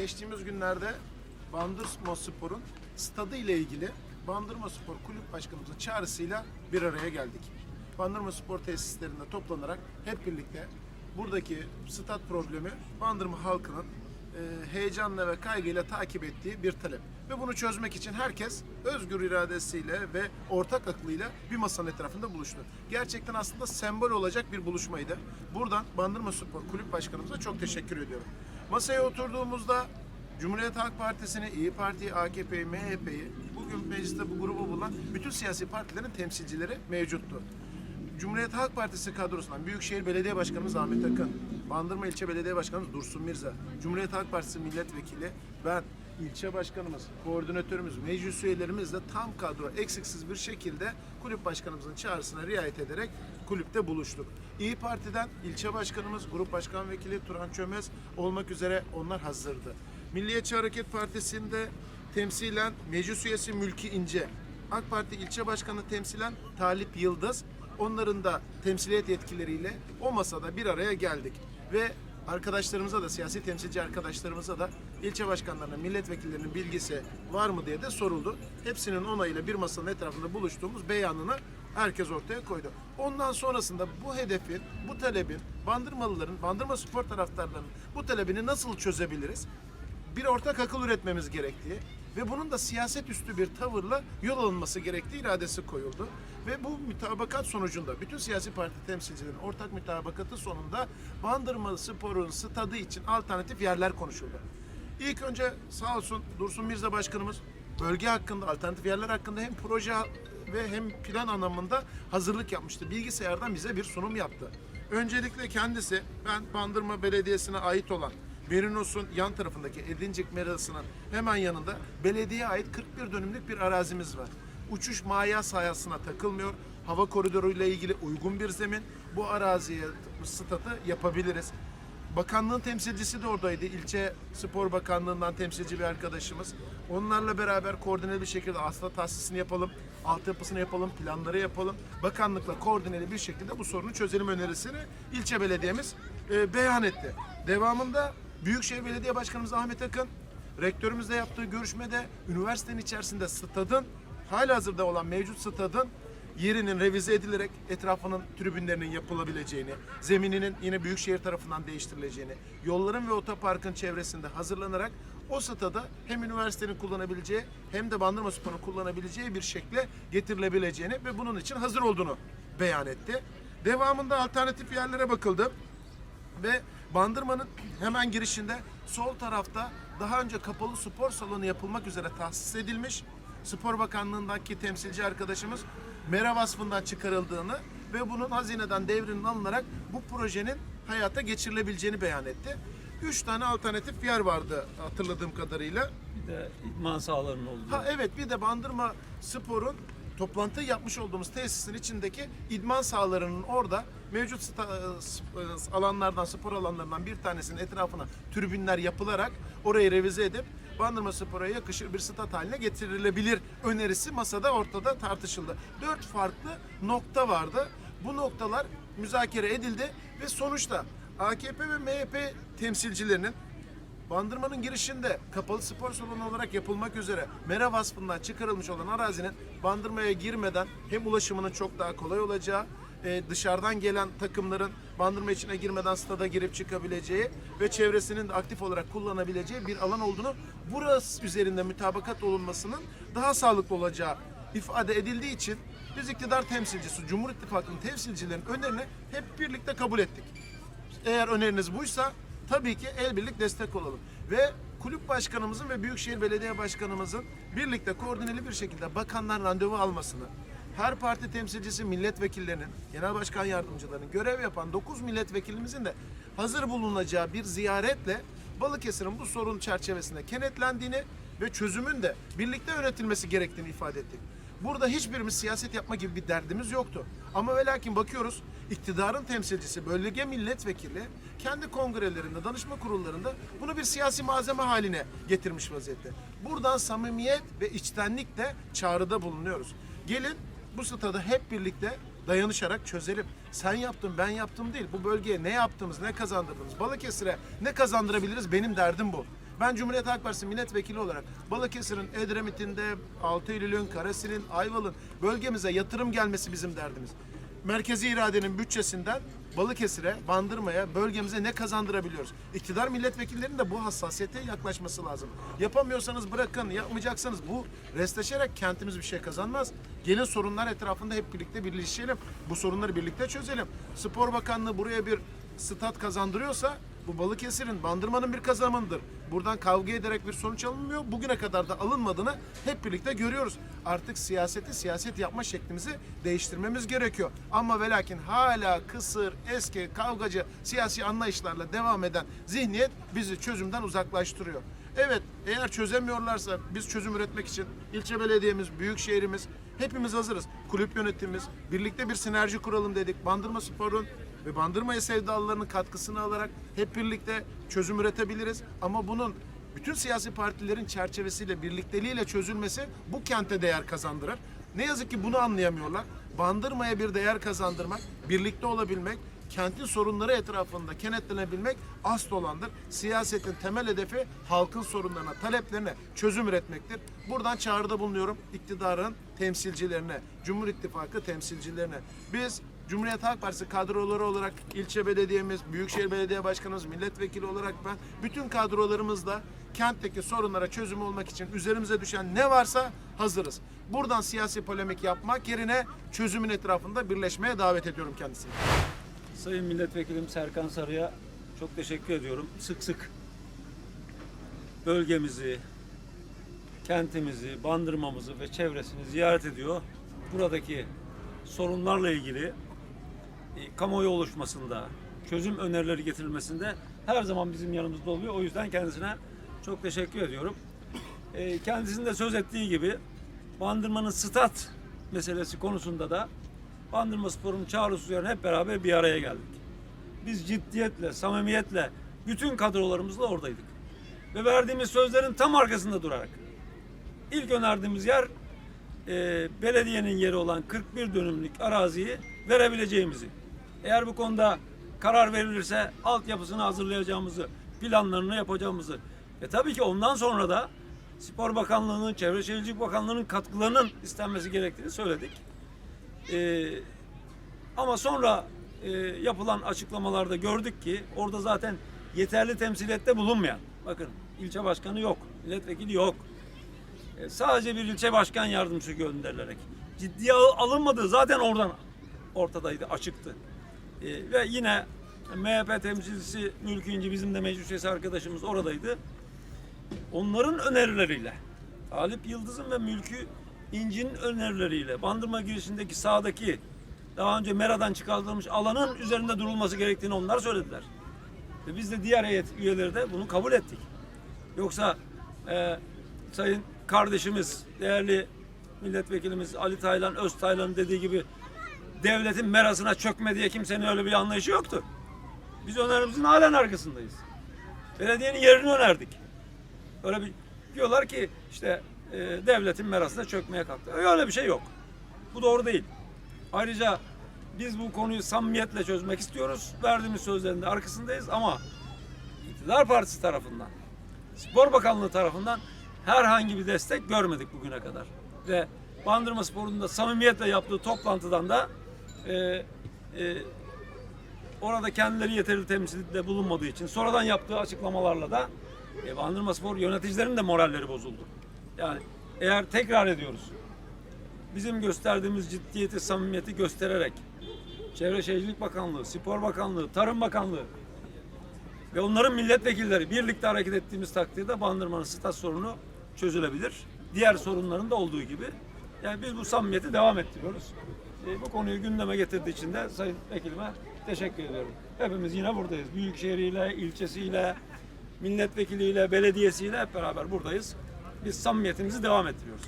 geçtiğimiz günlerde Bandırma Spor'un stadı ile ilgili Bandırma Spor Kulüp Başkanımızın çağrısıyla bir araya geldik. Bandırma Spor tesislerinde toplanarak hep birlikte buradaki stat problemi Bandırma halkının e, heyecanla ve kaygıyla takip ettiği bir talep. Ve bunu çözmek için herkes özgür iradesiyle ve ortak aklıyla bir masanın etrafında buluştu. Gerçekten aslında sembol olacak bir buluşmaydı. Buradan Bandırma Spor Kulüp Başkanımıza çok teşekkür ediyorum. Masaya oturduğumuzda Cumhuriyet Halk Partisi'ni, İyi Parti'yi, AKP'yi, MHP'yi, bugün mecliste bu grubu bulunan bütün siyasi partilerin temsilcileri mevcuttu. Cumhuriyet Halk Partisi kadrosundan Büyükşehir Belediye Başkanımız Ahmet Akın, Bandırma İlçe Belediye Başkanımız Dursun Mirza, Cumhuriyet Halk Partisi Milletvekili, ben, ilçe başkanımız, koordinatörümüz, meclis üyelerimiz de tam kadro eksiksiz bir şekilde kulüp başkanımızın çağrısına riayet ederek kulüpte buluştuk. İyi Parti'den ilçe başkanımız, grup başkan vekili Turan Çömez olmak üzere onlar hazırdı. Milliyetçi Hareket Partisi'nde temsilen meclis üyesi Mülki İnce, AK Parti ilçe başkanı temsilen Talip Yıldız, onların da temsiliyet yetkileriyle o masada bir araya geldik. Ve arkadaşlarımıza da, siyasi temsilci arkadaşlarımıza da ilçe başkanlarına, milletvekillerinin bilgisi var mı diye de soruldu. Hepsinin onayıyla bir masanın etrafında buluştuğumuz beyanını herkes ortaya koydu. Ondan sonrasında bu hedefin, bu talebin, bandırmalıların, bandırma spor taraftarlarının bu talebini nasıl çözebiliriz? bir ortak akıl üretmemiz gerektiği ve bunun da siyaset üstü bir tavırla yol alınması gerektiği iradesi koyuldu. Ve bu mütabakat sonucunda bütün siyasi parti temsilcilerin ortak mütabakatı sonunda Bandırma Spor'un stadı için alternatif yerler konuşuldu. İlk önce sağ olsun Dursun Mirza Başkanımız bölge hakkında, alternatif yerler hakkında hem proje ve hem plan anlamında hazırlık yapmıştı. Bilgisayardan bize bir sunum yaptı. Öncelikle kendisi ben Bandırma Belediyesi'ne ait olan Merinos'un yan tarafındaki Edincik Merası'nın hemen yanında belediyeye ait 41 dönümlük bir arazimiz var. Uçuş maya sahasına takılmıyor. Hava koridoruyla ilgili uygun bir zemin. Bu araziye statı yapabiliriz. Bakanlığın temsilcisi de oradaydı. İlçe Spor Bakanlığı'ndan temsilci bir arkadaşımız. Onlarla beraber koordineli bir şekilde asla tahsisini yapalım, altyapısını yapalım, planları yapalım. Bakanlıkla koordineli bir şekilde bu sorunu çözelim önerisini ilçe belediyemiz e, beyan etti. Devamında Büyükşehir Belediye Başkanımız Ahmet Akın, rektörümüzle yaptığı görüşmede üniversitenin içerisinde stadın, halihazırda olan mevcut stadın yerinin revize edilerek etrafının tribünlerinin yapılabileceğini, zemininin yine Büyükşehir tarafından değiştirileceğini, yolların ve otoparkın çevresinde hazırlanarak o stadı hem üniversitenin kullanabileceği hem de Bandırma Spor'un kullanabileceği bir şekle getirilebileceğini ve bunun için hazır olduğunu beyan etti. Devamında alternatif yerlere bakıldı ve Bandırma'nın hemen girişinde sol tarafta daha önce kapalı spor salonu yapılmak üzere tahsis edilmiş. Spor Bakanlığı'ndaki temsilci arkadaşımız mera vasfından çıkarıldığını ve bunun hazineden devrinin alınarak bu projenin hayata geçirilebileceğini beyan etti. Üç tane alternatif yer vardı hatırladığım kadarıyla. Bir de idman sahalarının olduğu. Ha evet bir de Bandırma Spor'un toplantı yapmış olduğumuz tesisin içindeki idman sahalarının orada mevcut alanlardan, spor alanlarından bir tanesinin etrafına tribünler yapılarak orayı revize edip Bandırma Spor'a yakışır bir stat haline getirilebilir önerisi masada ortada tartışıldı. Dört farklı nokta vardı. Bu noktalar müzakere edildi ve sonuçta AKP ve MHP temsilcilerinin Bandırmanın girişinde kapalı spor salonu olarak yapılmak üzere mera vasfından çıkarılmış olan arazinin bandırmaya girmeden hem ulaşımının çok daha kolay olacağı, e, dışarıdan gelen takımların bandırma içine girmeden stada girip çıkabileceği ve çevresinin de aktif olarak kullanabileceği bir alan olduğunu burası üzerinde mütabakat olunmasının daha sağlıklı olacağı ifade edildiği için biz iktidar temsilcisi, Cumhur İttifakı'nın temsilcilerinin önerini hep birlikte kabul ettik. Eğer öneriniz buysa tabii ki el birlik destek olalım. Ve kulüp başkanımızın ve Büyükşehir Belediye Başkanımızın birlikte koordineli bir şekilde bakanlar randevu almasını, her parti temsilcisi milletvekillerinin, genel başkan yardımcılarının görev yapan 9 milletvekilimizin de hazır bulunacağı bir ziyaretle Balıkesir'in bu sorun çerçevesinde kenetlendiğini ve çözümün de birlikte yönetilmesi gerektiğini ifade ettik. Burada hiçbirimiz siyaset yapma gibi bir derdimiz yoktu. Ama ve lakin bakıyoruz iktidarın temsilcisi bölge milletvekili kendi kongrelerinde, danışma kurullarında bunu bir siyasi malzeme haline getirmiş vaziyette. Buradan samimiyet ve içtenlikle çağrıda bulunuyoruz. Gelin bu stadı hep birlikte dayanışarak çözelim. Sen yaptın, ben yaptım değil. Bu bölgeye ne yaptığımız, ne kazandırdığımız, Balıkesir'e ne kazandırabiliriz benim derdim bu. Ben Cumhuriyet Halk Partisi milletvekili olarak Balıkesir'in, Edremit'inde, Altı Eylül'ün, Karasi'nin, Ayvalık'ın bölgemize yatırım gelmesi bizim derdimiz. Merkezi iradenin bütçesinden Balıkesir'e, Bandırma'ya, bölgemize ne kazandırabiliyoruz? İktidar milletvekillerinin de bu hassasiyete yaklaşması lazım. Yapamıyorsanız bırakın, yapmayacaksanız bu restleşerek kentimiz bir şey kazanmaz. Gelin sorunlar etrafında hep birlikte birleşelim. Bu sorunları birlikte çözelim. Spor Bakanlığı buraya bir stat kazandırıyorsa bu Balıkesir'in, Bandırma'nın bir kazanımıdır. Buradan kavga ederek bir sonuç alınmıyor. Bugüne kadar da alınmadığını hep birlikte görüyoruz. Artık siyaseti, siyaset yapma şeklimizi değiştirmemiz gerekiyor. Ama ve lakin hala kısır, eski, kavgacı, siyasi anlayışlarla devam eden zihniyet bizi çözümden uzaklaştırıyor. Evet, eğer çözemiyorlarsa biz çözüm üretmek için ilçe belediyemiz, büyük şehrimiz hepimiz hazırız. Kulüp yönetimimiz, birlikte bir sinerji kuralım dedik. Bandırma Spor'un ve Bandırma'ya sevdalılarının katkısını alarak hep birlikte çözüm üretebiliriz. Ama bunun bütün siyasi partilerin çerçevesiyle, birlikteliğiyle çözülmesi bu kente değer kazandırır. Ne yazık ki bunu anlayamıyorlar. Bandırma'ya bir değer kazandırmak, birlikte olabilmek, kentin sorunları etrafında kenetlenebilmek asıl olandır. Siyasetin temel hedefi halkın sorunlarına, taleplerine çözüm üretmektir. Buradan çağrıda bulunuyorum iktidarın temsilcilerine, Cumhur İttifakı temsilcilerine. Biz Cumhuriyet Halk Partisi kadroları olarak ilçe belediyemiz, Büyükşehir Belediye Başkanımız, milletvekili olarak ben bütün kadrolarımızla kentteki sorunlara çözüm olmak için üzerimize düşen ne varsa hazırız. Buradan siyasi polemik yapmak yerine çözümün etrafında birleşmeye davet ediyorum kendisini. Sayın Milletvekilim Serkan Sarı'ya çok teşekkür ediyorum. Sık sık bölgemizi, kentimizi, bandırmamızı ve çevresini ziyaret ediyor. Buradaki sorunlarla ilgili kamuoyu oluşmasında, çözüm önerileri getirilmesinde her zaman bizim yanımızda oluyor. O yüzden kendisine çok teşekkür ediyorum. E, kendisinin de söz ettiği gibi Bandırma'nın stat meselesi konusunda da Bandırma Spor'un çağrısı üzerine hep beraber bir araya geldik. Biz ciddiyetle, samimiyetle bütün kadrolarımızla oradaydık. Ve verdiğimiz sözlerin tam arkasında durarak. İlk önerdiğimiz yer e, belediyenin yeri olan 41 dönümlük araziyi verebileceğimizi. Eğer bu konuda karar verilirse altyapısını hazırlayacağımızı, planlarını yapacağımızı ve tabii ki ondan sonra da Spor Bakanlığı'nın, Çevre Şehircilik Bakanlığı'nın katkılarının istenmesi gerektiğini söyledik. Ee, ama sonra e, yapılan açıklamalarda gördük ki orada zaten yeterli temsiliyette bulunmayan, bakın ilçe başkanı yok, milletvekili yok. E, sadece bir ilçe başkan yardımcısı gönderilerek ciddiye al- alınmadığı zaten oradan ortadaydı, açıktı. E, ve yine MHP temsilcisi Mülkü İnci bizim de meclis üyesi arkadaşımız oradaydı. Onların önerileriyle Talip Yıldız'ın ve Mülkü İnci'nin önerileriyle Bandırma girişindeki sağdaki daha önce Mera'dan çıkartılmış alanın üzerinde durulması gerektiğini onlar söylediler. Ve biz de diğer heyet üyeleri de bunu kabul ettik. Yoksa e, sayın kardeşimiz, değerli milletvekilimiz Ali Taylan, Öz Taylan'ın dediği gibi devletin merasına çökme diye kimsenin öyle bir anlayışı yoktu. Biz önerimizin halen arkasındayız. Belediyenin yerini önerdik. Öyle bir diyorlar ki işte e, devletin merasına çökmeye kalktı. Öyle bir şey yok. Bu doğru değil. Ayrıca biz bu konuyu samimiyetle çözmek istiyoruz. Verdiğimiz sözlerin de arkasındayız ama iktidar partisi tarafından, Spor Bakanlığı tarafından herhangi bir destek görmedik bugüne kadar. Ve Bandırma Spor'un da samimiyetle yaptığı toplantıdan da e, e, orada kendileri yeterli temsilde bulunmadığı için sonradan yaptığı açıklamalarla da e, Bandırma Spor yöneticilerin de moralleri bozuldu. Yani eğer tekrar ediyoruz bizim gösterdiğimiz ciddiyeti, samimiyeti göstererek Çevre Şehircilik Bakanlığı, Spor Bakanlığı, Tarım Bakanlığı ve onların milletvekilleri birlikte hareket ettiğimiz takdirde Bandırma'nın stat sorunu çözülebilir. Diğer sorunların da olduğu gibi. Yani biz bu samimiyeti devam ettiriyoruz. Bu konuyu gündeme getirdiği için de Sayın Vekilime teşekkür ediyorum. Hepimiz yine buradayız. Büyükşehir'iyle, ilçesiyle, milletvekiliyle, belediyesiyle hep beraber buradayız. Biz samimiyetimizi devam ettiriyoruz.